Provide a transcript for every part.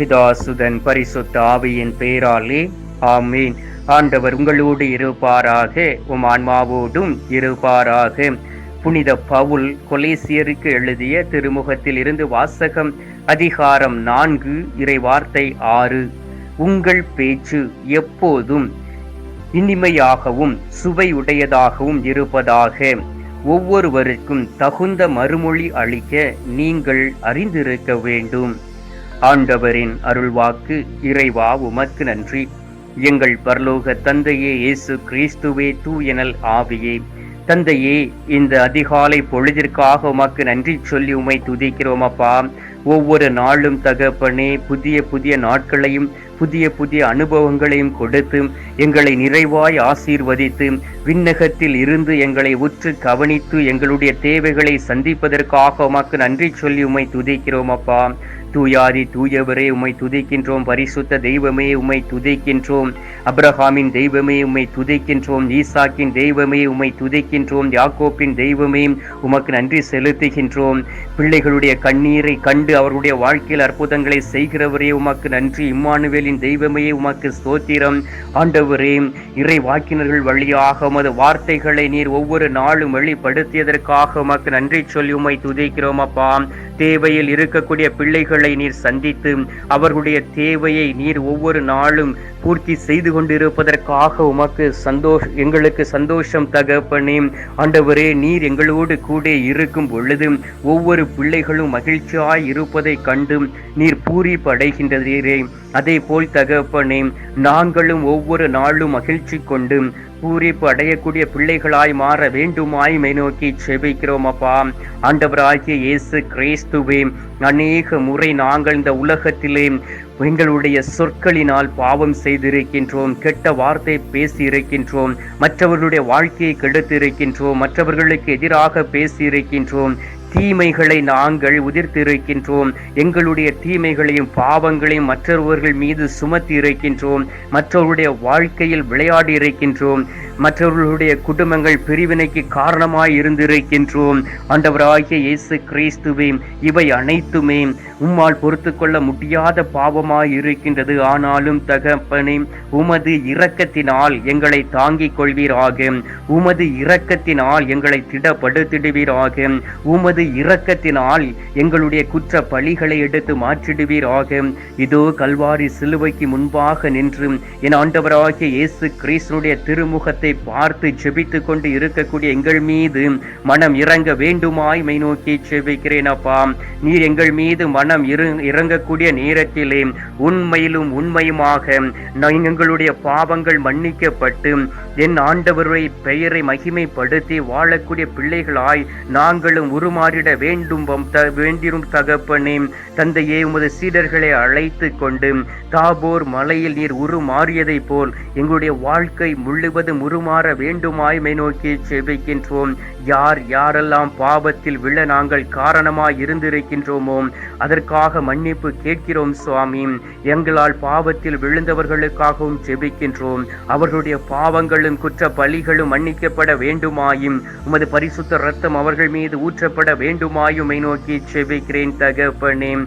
பிதாசுதன் பரிசுத்த ஆவியின் பெயராலே ஆமீன். ஆண்டவர் உங்களோடு இருப்பாராக உம் ஆன்மாவோடும் இருப்பாராக. புனித பவுல் கொலேசியருக்கு எழுதிய திருமுகத்தில் இருந்து வாசகம் அதிகாரம் நான்கு இறைவார்த்தை ஆறு. உங்கள் பேச்சு எப்போதும் இனிமையாகவும் சுவையுடையதாகவும் இருப்பதாக. ஒவ்வொருவருக்கும் தகுந்த மறுமொழி அளிக்க நீங்கள் அறிந்திருக்க வேண்டும். ஆண்டவரின் அருள்வாக்கு இறைவா உமக்கு நன்றி. எங்கள் பரலோக தந்தையே இயேசு கிறிஸ்துவே தூயனல் ஆவியே. தந்தையே இந்த அதிகாலை பொழுதிற்காக உமக்கு நன்றி சொல்லி உமை துதிக்கிறோம் அப்பா. ஒவ்வொரு நாளும் தகப்பனே புதிய புதிய நாட்களையும் புதிய புதிய அனுபவங்களையும் கொடுத்து எங்களை நிறைவாய் ஆசீர்வதித்து விண்ணகத்தில் இருந்து எங்களை உற்று கவனித்து எங்களுடைய தேவைகளை சந்திப்பதற்காக உமக்கு நன்றி சொல்லி உமை துதிக்கிறோம் அப்பா. தூயாதி தூயவரே உம்மை துதிக்கின்றோம். பரிசுத்த தெய்வமே உம்மை துதிக்கின்றோம். அப்ரஹாமின் தெய்வமே உம்மை துதிக்கின்றோம். ஈசாக்கின் தெய்வமே உம்மை துதிக்கின்றோம். யாக்கோப்பின் தெய்வமே உமக்கு நன்றி செலுத்துகின்றோம். பிள்ளைகளுடைய கண்ணீரை கண்டு அவர்களுடைய வாழ்க்கையில் அற்புதங்களை செய்கிறவரே உமக்கு நன்றி. இம்மானுவேலின் தெய்வமே உமக்கு ஸ்தோத்திரம். ஆண்டவரே இறை வாக்கினர்கள் வழியாக உமது வார்த்தைகளை நீர் ஒவ்வொரு நாளும் வெளிப்படுத்தியதற்காக உமக்கு நன்றி சொல்லி உம்மை துதிக்கிறோம் அப்பா. தேவையில் இருக்கக்கூடிய பிள்ளைகள் நீர் சந்தித்து அவர்களுடைய தேவையை நீர் ஒவ்வொரு நாளும் பூர்த்தி செய்து கொண்டிருப்பதற்காக உமக்கு சந்தோஷ் எங்களுக்கு சந்தோஷம் தகப்பனே. ஆண்டவரே நீர் எங்களோடு கூட இருக்கும் பொழுது ஒவ்வொரு பிள்ளைகளும் மகிழ்ச்சியாய் இருப்பதை கண்டு நீர் பூரிப்படைகின்றதே அதே போல் தகப்பனே நாங்களும் ஒவ்வொரு நாளும் மகிழ்ச்சி கொண்டு பூரிப்பு அடையக்கூடிய பிள்ளைகளாய் மாற வேண்டுமாய் மை நோக்கி செபிக்கிறோம் அப்பா. ஆண்டவராகிய இயேசு கிறிஸ்துவே அநேக முறை நாங்கள் இந்த உலகத்திலே எங்களுடைய சொற்களினால் பாவம் செய்திருக்கின்றோம் கெட்ட வார்த்தை பேசியிருக்கின்றோம் மற்றவர்களுடைய வாழ்க்கையை கெடுத்து இருக்கின்றோம் மற்றவர்களுக்கு எதிராக பேசியிருக்கின்றோம். தீமைகளை நாங்கள் உதிர்த்திருக்கின்றோம். எங்களுடைய தீமைகளையும் பாவங்களையும் மற்றவர்கள் மீது சுமத்தி இருக்கின்றோம் மற்றவருடைய வாழ்க்கையில் விளையாடி இருக்கின்றோம் மற்றவர்களுடைய குடும்பங்கள் பிரிவினைக்கு காரணமாய் இருந்திருக்கின்றோம். ஆண்டவராகிய இயேசு கிறிஸ்துவே இவை அனைத்துமே உம்மால் பொறுத்து கொள்ள முடியாத பாவமாய் இருக்கின்றது. ஆனாலும் தகப்பனே உமது இரக்கத்தினால் எங்களை தாங்கிக் கொள்வீராக. உமது இரக்கத்தினால் எங்களை திடப்படுத்திடுவீராக. உமது இரக்கத்தினால் எங்களுடைய குற்ற பழிகளை எடுத்து மாற்றிடுவீராக. இதோ கல்வாரி சிலுவைக்கு முன்பாக நின்று என் ஆண்டவராகிய இயேசு கிறிஸ்துடைய திருமுகத்தை பார்த்து ஜெபித்து கொண்டு இருக்கக்கூடிய எங்கள் மீது மனம் இறங்க வேண்டுமாய் மை நோக்கி செபிக்கிறேன் அப்பா. நீர் எங்கள் மீது மனம் இரு இறங்கக்கூடிய நேரத்திலே உண்மையிலும் உண்மையுமாக நான் எங்களுடைய பாவங்கள் மன்னிக்கப்பட்டு என் ஆண்டவருடைய பெயரை மகிமைப்படுத்தி வாழக்கூடிய பிள்ளைகளாய் நாங்களும் உருமாறிட வேண்டும் த வேண்டிரும் தகப்பனே. தந்தையே உமது சீடர்களை அழைத்து கொண்டு தாபோர் மலையில் நீர் உருமாறியதைப் போல் எங்களுடைய வாழ்க்கை முழுவதும் உருமாற வேண்டுமாய் மை நோக்கி செபிக்கின்றோம். யார் யாரெல்லாம் பாவத்தில் விழ நாங்கள் காரணமாய் இருந்திருக்கின்றோமோ அதற்காக மன்னிப்பு கேட்கிறோம் சுவாமி. எங்களால் பாவத்தில் விழுந்தவர்களுக்காகவும் செபிக்கின்றோம். அவர்களுடைய பாவங்களும் குற்ற பலிகளும் மன்னிக்கப்பட வேண்டுமாயும் உமது பரிசுத்த ரத்தம் அவர்கள் மீது ஊற்றப்பட வேண்டுமாயும் நோக்கி செபிக்கிறேன் தகப்பனே.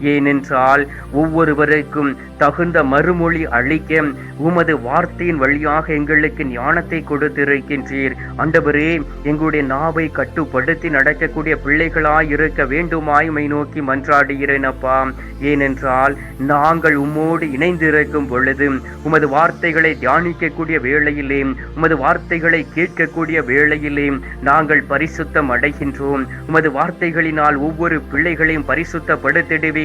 ஏனென்றால் ஒவ்வொருவருக்கும் தகுந்த மறுமொழி அளிக்க உமது வார்த்தையின் வழியாக எங்களுக்கு ஞானத்தை கொடுத்திருக்கின்றீர். அண்டவரே எங்களுடைய நாவை கட்டுப்படுத்தி நடக்கக்கூடிய பிள்ளைகளாய் இருக்க வேண்டுமாய் மை நோக்கி மன்றாடுகிறேன் அப்பா ஏனென்றால் நாங்கள் உம்மோடு இணைந்திருக்கும் பொழுது உமது வார்த்தைகளை தியானிக்கக்கூடிய வேளையிலே உமது வார்த்தைகளை கேட்கக்கூடிய வேளையிலே நாங்கள் பரிசுத்தம் அடைகின்றோம். உமது வார்த்தைகளினால் ஒவ்வொரு பிள்ளைகளையும்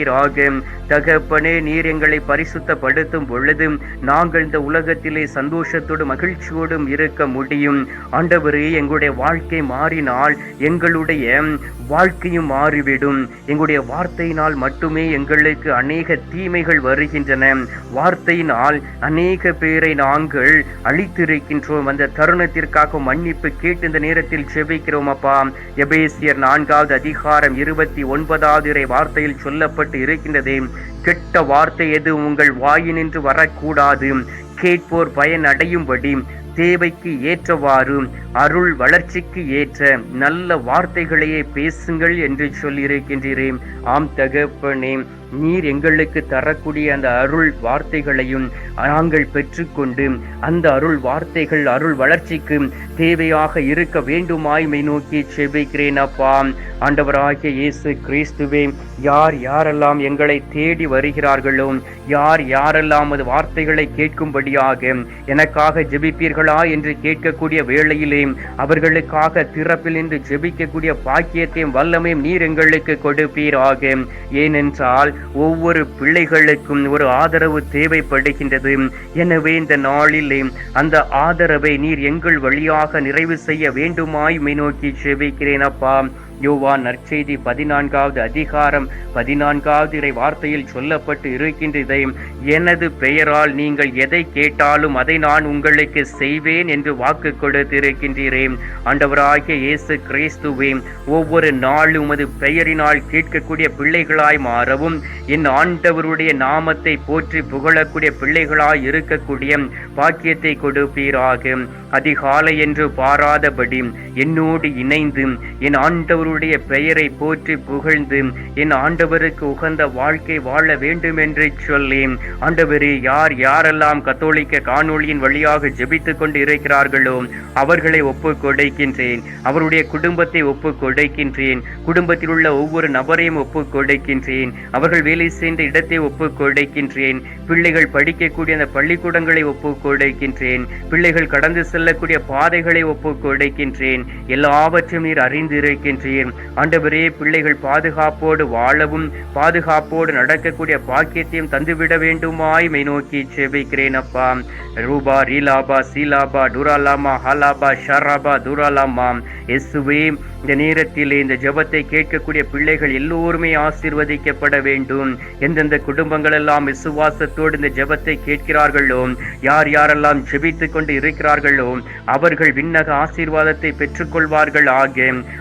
பரிசுத்தப்படுத்திடுவீராக தகப்பனே நீர் எங்களை பரிசுத்தப்படுத்தும் பொழுது நாங்கள் இந்த உலகத்திலே சந்தோஷத்தோடும் மகிழ்ச்சியோடும் இருக்க முடியும். ஆண்டவரே எங்களுடைய வாழ்க்கை மாறினால் எங்களுடைய வாழ்க்கையும் மாறிவிடும். எங்களுடைய வார்த்தையினால் மட்டுமே எங்களுக்கு அநேக தீமைகள் வருகின்றன. வார்த்தையினால் அநேக பேரை நாங்கள் அழித்திருக்கின்றோம். அந்த தருணத்திற்காக மன்னிப்பு கேட்டு இந்த நேரத்தில் செபிக்கிறோம் அப்பா. எபேசியர் நான்காவது அதிகாரம் இருபத்தி ஒன்பதாவது வார்த்தையில் சொல்லப்பட்டு இருக்கின்றதே. கெட்ட வார்த்தை எது? உங்கள் வாயினின்று வரக்கூடாது. கேட்போர் பயன் அடையும்படி தேவைக்கு ஏற்றவாறு அருள் வளர்ச்சிக்கு ஏற்ற நல்ல வார்த்தைகளையே பேசுங்கள் என்று சொல்லியிருக்கின்றேன் ஆம் தகப்பனே நீர் எங்களுக்கு தரக்கூடிய அந்த அருள் வார்த்தைகளையும் நாங்கள் பெற்றுக்கொண்டு அந்த அருள் வார்த்தைகள் அருள் வளர்ச்சிக்கு தேவையாக இருக்க வேண்டுமாய்மை நோக்கி செபிக்கிறேன் அப்பா. ஆண்டவராகிய இயேசு கிறிஸ்துவே யார் யாரெல்லாம் எங்களை தேடி வருகிறார்களோ யார் யாரெல்லாம் அது வார்த்தைகளை கேட்கும்படியாக எனக்காக ஜெபிப்பீர்களா என்று கேட்கக்கூடிய வேளையிலே அவர்களுக்காக திறப்பில் நின்று ஜெபிக்கக்கூடிய பாக்கியத்தையும் வல்லமையும் நீர் எங்களுக்கு கொடுப்பீராக. ஏனென்றால் ஒவ்வொரு பிள்ளைகளுக்கும் ஒரு ஆதரவு தேவைப்படுகின்றது. எனவே இந்த நாளிலே அந்த ஆதரவை நீர் எங்கள் வழியாக நிறைவு செய்ய வேண்டுமாய் மை நோக்கி செபிக்கிறேன் அப்பா. யோவான் நற்செய்தி பதினான்காவது அதிகாரம் பதினான்காவது இறை வார்த்தையில் சொல்லப்பட்டு இருக்கின்றதை எனது பெயரால் நீங்கள் எதை கேட்டாலும் அதை நான் உங்களுக்கு செய்வேன் என்று வாக்கு கொடுத்திருக்கின்றேன் ஆண்டவராகிய இயேசு கிறிஸ்துவே ஒவ்வொரு நாளும் உமது பெயரினால் கேட்கக்கூடிய பிள்ளைகளாய் மாறவும் என் ஆண்டவருடைய நாமத்தை போற்றி புகழக்கூடிய பிள்ளைகளாய் இருக்கக்கூடிய பாக்கியத்தை கொடுப்பீராக. அதிகாலை என்று பாராதபடி என்னோடு இணைந்து என் ஆண்டவருடைய பெயரை போற்றி புகழ்ந்து என் ஆண்டவருக்கு உகந்த வாழ்க்கை வாழ வேண்டும் என்று சொல்லி ஆண்டவரே யார் யாரெல்லாம் கத்தோலிக்க காணொளியின் வழியாக ஜெபித்துக் கொண்டு இருக்கிறார்களோ அவர்களை ஒப்பு கொடுக்கின்றேன். அவருடைய குடும்பத்தை ஒப்பு கொடுக்கின்றேன். குடும்பத்தில் உள்ள ஒவ்வொரு நபரையும் ஒப்பு கொடுக்கின்றேன். அவர்கள் வேலை செய்த இடத்தை ஒப்பு கொடுக்கின்றேன். பிள்ளைகள் படிக்கக்கூடிய அந்த பள்ளிக்கூடங்களை ஒப்பு கொடுக்கின்றேன். பிள்ளைகள் கடந்து செல்லக்கூடிய பாதைகளை ஒப்பு கொடுக்கின்றேன். எல்லாவற்றையும் நீர் அறிந்திருக்கின்றேன் ஆண்டவரே பிள்ளைகள் பாதுகாப்போடு வாழவும் பாதுகாப்போடு நடக்கக்கூடிய பாக்கியத்தையும் தந்துவிட வேண்டுமாய் மை நோக்கி செபிக்கிறேன் அப்பா. ரூபா ரீலாபா சீலாபா டுராலாமா ஹாலாபா ஷராபா துராலாமா எஸ்வே இந்த நேரத்திலே இந்த ஜபத்தை கேட்கக்கூடிய பிள்ளைகள் எல்லோருமே ஆசீர்வதிக்கப்பட வேண்டும். எந்தெந்த குடும்பங்கள் எல்லாம் விசுவாசத்தோடு இந்த ஜெபத்தை கேட்கிறார்களோ யார் யாரெல்லாம் ஜெபித்து கொண்டு இருக்கிறார்களோ அவர்கள் விண்ணக ஆசீர்வாதத்தை பெற்றுக்கொள்வார்கள் ஆக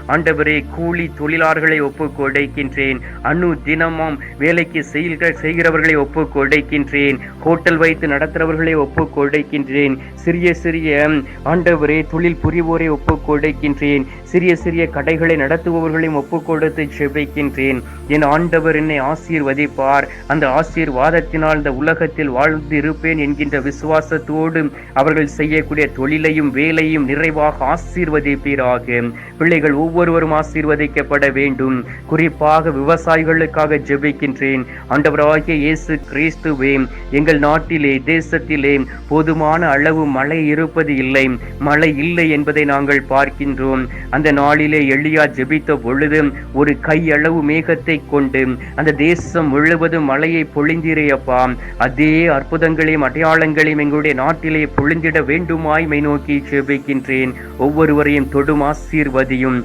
ஆண்டவரே கூலி தொழிலாளர்களை ஒப்பு கொடுக்கின்றேன். அணு தினமும் வேலைக்கு செய்கிற செய்கிறவர்களை ஒப்பு கொடுக்கின்றேன். ஹோட்டல் வைத்து நடத்துகிறவர்களை ஒப்பு கொடுக்கின்றேன். சிறிய சிறிய ஆண்டவரே தொழில் புரிவோரை ஒப்பு கொடுக்கின்றேன். சிறிய சிறிய கடைகளை நடத்துபவர்களையும் ஒப்பு கொடுத்து செபிக்கின்றேன் என் ஆண்டவர் என்னை ஆசீர்வதிப்பார். அந்த ஆசீர்வாதத்தினால் இந்த உலகத்தில் வாழ்ந்து இருப்பேன் என்கின்ற விசுவாசத்தோடு அவர்கள் செய்யக்கூடிய தொழிலையும் வேலையும் நிறைவாக ஆசீர்வதிப்பீராக. பிள்ளைகள் ஒவ்வொருவரும் ஆசீர்வதிக்கப்பட வேண்டும். குறிப்பாக விவசாயிகளுக்காக ஜெபிக்கின்றேன். ஆண்டவராகிய இயேசு கிறிஸ்துவே எங்கள் நாட்டிலே தேசத்திலே போதுமான அளவு மழை இருப்பது இல்லை. மழை இல்லை என்பதை நாங்கள் பார்க்கின்றோம். அந்த நாளிலே எளியா ஜெபித்த பொழுது ஒரு கையளவு மேகத்தை கொண்டு அந்த தேசம் முழுவதும் மழையை பொழிந்திரையப்பா அதே அற்புதங்களையும் அடையாளங்களையும் எங்களுடைய நாட்டிலே பொழிந்திட வேண்டுமாய் மை நோக்கி ஜெபிக்கின்றேன். ஒவ்வொருவரையும் தொடும் ஆசீர்வதியும்.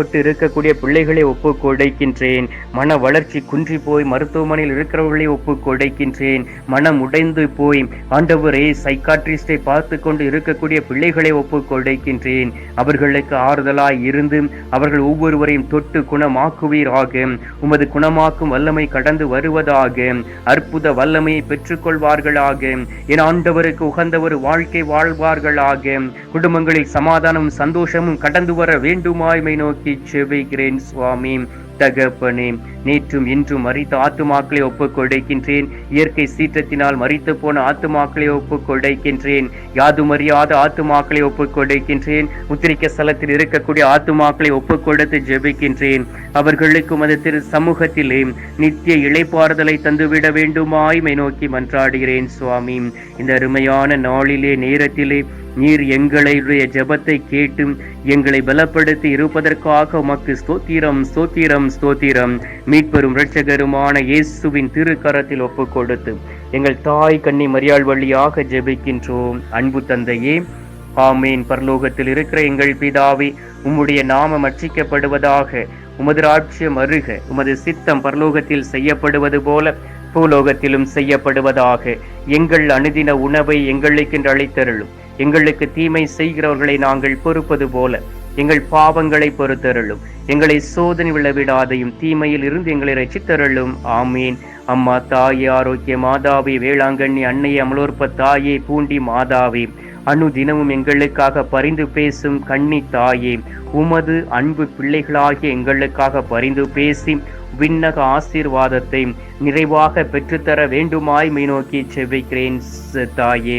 நோய்வாய்ப்பட்டு இருக்கக்கூடிய பிள்ளைகளை ஒப்புக்கொடைக்கின்றேன் மன வளர்ச்சி குன்றி போய் மருத்துவமனையில் இருக்கிறவர்களை ஒப்புக்கொடைக்கின்றேன் மனம் உடைந்து போய் ஆண்டவரே சைக்காட்ரிஸ்டை பார்த்து கொண்டு இருக்கக்கூடிய பிள்ளைகளை ஒப்புக்கொடைக்கின்றேன் அவர்களுக்கு ஆறுதலாய் இருந்து அவர்கள் ஒவ்வொருவரையும் தொட்டு குணமாக்குவீராக. உமது குணமாக்கும் வல்லமை கடந்து வருவதாக. அற்புத வல்லமையை பெற்றுக்கொள்வார்களாக. என் ஆண்டவருக்கு உகந்த ஒரு வாழ்க்கை வாழ்வார்களாக. குடும்பங்களில் சமாதானமும் சந்தோஷமும் கடந்து வர வேண்டுமாய்மை நோக்கி செபிக்கிறேன் சுவாமி. தகப்பனே நேற்றும் இன்றும் மறித்த ஆத்துமாக்களை ஒப்புக் கொடுக்கின்றேன். இயற்கை சீற்றத்தினால் மறித்து போன ஆத்துமாக்களை ஒப்புக் கொடுக்கின்றேன். யாதுமறியாத ஆத்துமாக்களை ஒப்புக் கொடுக்கின்றேன். முத்திரிக்க ஸ்தலத்தில் இருக்கக்கூடிய ஆத்துமாக்களை ஒப்புக் கொடுத்து ஜெபிக்கின்றேன். அவர்களுக்கும் அது திரு சமூகத்திலே நித்திய இழைப்பாறுதலை தந்துவிட வேண்டுமாய்மை நோக்கி மன்றாடுகிறேன் சுவாமி. இந்த அருமையான நாளிலே நேரத்திலே நீர் எங்களுடைய ஜெபத்தை கேட்டு எங்களை பலப்படுத்தி இருப்பதற்காக உமக்கு ஸ்தோத்திரம் ஸ்தோத்திரம் ஸ்தோத்திரம். மீட்பெரும் இரட்சகருமான இயேசுவின் திருக்கரத்தில் ஒப்பு கொடுத்து எங்கள் தாய் கண்ணி மரியாள் வழியாக ஜெபிக்கின்றோம். அன்பு தந்தையே ஆமீன். பரலோகத்தில் இருக்கிற எங்கள் பிதாவே உம்முடைய நாமம் அர்ச்சிக்கப்படுவதாக உமது ராட்சியம் அருக உமது சித்தம் பரலோகத்தில் செய்யப்படுவது போல பூலோகத்திலும் செய்யப்படுவதாக எங்கள் அணுதின உணவை எங்களுக்கென்று அளித்தருளும். எங்களுக்கு தீமை செய்கிறவர்களை நாங்கள் பொறுப்பது போல எங்கள் பாவங்களை பொறுத்தருளும். எங்களை சோதனை விழவிடாதையும் தீமையில் இருந்து எங்களை ரசித்தருளும் ஆமீன். அம்மா தாயே ஆரோக்கிய மாதாவே வேளாங்கண்ணி அன்னையே அமலோற்ப தாயே பூண்டி மாதாவே அணு தினமும் எங்களுக்காக பரிந்து பேசும் கண்ணி தாயே உமது அன்பு பிள்ளைகளாகிய எங்களுக்காக பரிந்து பேசி விண்ணக ஆசீர்வாதத்தை நிறைவாக பெற்றுத்தர வேண்டுமாய் மீனோக்கி செவ்விக்கிறேன் தாயே.